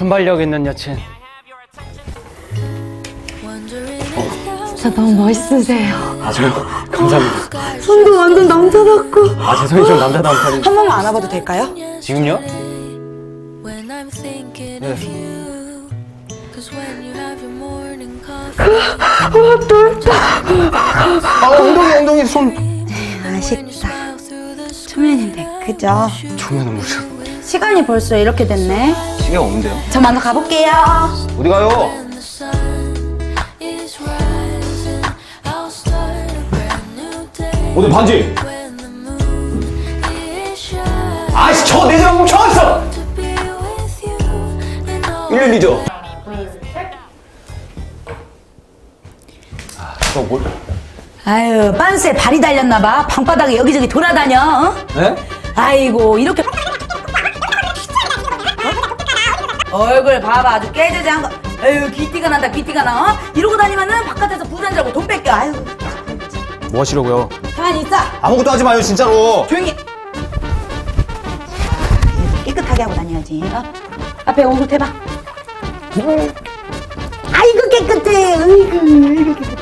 순발력 있는 여친. 진짜 너무 멋있으세요. 아주 감사합니다. 손도 완전 남자답고. 아, 제 손이 좀 남자다운 편인데. 한 번만 안아봐도 될까요? 지금요? 아, 엉덩이, 엉덩이 손. 아쉽다. 초면인데, 그죠? 초면은 무슨. 시간이 벌써 이렇게 됐네. 시계가 없는데요? 저 먼저 가볼게요. 어디 가요? 어디 반지? 아이씨, 저 내장 멈춰왔어! to be with you and all 1년 뒤죠? 아, 또 뭘. 아유, 빤스에 발이 달렸나 봐. 방바닥에 여기저기 돌아다녀. 어? 네? 아이고, 이렇게. 얼굴 봐봐, 아주 깨지지한 거. 아유, 귀띠가 난다, 귀띠가 나. 어? 이러고 다니면은 바깥에서 부산 자고 돈 뺏겨. 아유, 뭐 하시려고요? 가만히 있어. 아무것도 하지 마요, 진짜로. 조용히. 깨끗하게 하고 다녀야지. 어? 앞에 얼굴 대봐. 아이고 깨끗해. 아이고, 아이고 깨끗해.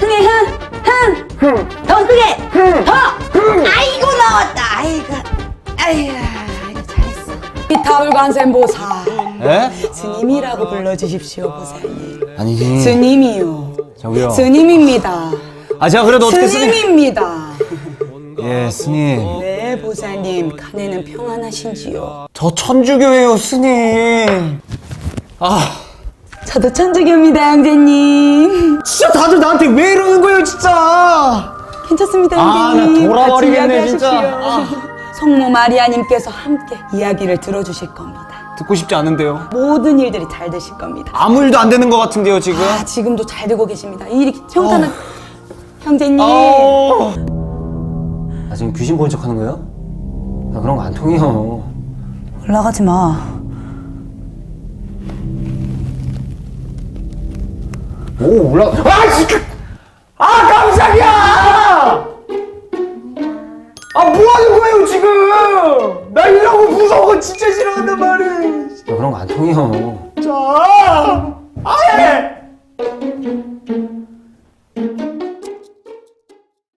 흥해 흥, 흥, 더 크게, 더. 이타불관세음보사 예? 스님이라고 불러주십시오 보살님. 아니지. 스님이요. 저기요. 스님입니다. 아, 제가 그래도 어떻게 스님. 스님입니다. 예, 스님. 네, 보살님, 칸에는 평안하신지요? 저 천주교예요, 스님. 아, 저도 천주교입니다, 형제님. 진짜 다들 나한테 왜 이러는 거예요, 진짜. 괜찮습니다, 아, 나 형제님. 돌아버리겠네, 같이 진짜. 이야기하십시오. 성모 마리아님께서 함께 이야기를 들어주실 겁니다. 듣고 싶지 않은데요. 모든 일들이 잘 되실 겁니다. 아무 일도 안 되는 것 같은데요, 지금. 아, 지금도 잘 되고 계십니다. 이 일이 형타는 형제님. 아, 지금 귀신 보는 척 하는 거예요? 나 그런 거 안 통해요. 올라가지 마. 오, 올라. 아, 진짜. 아, 깜짝이야! 아 뭐하는 거예요 지금? 나 이러고 무서운 거 진짜 싫어한단 말이야 그런 거 안 통해요. 자 아예!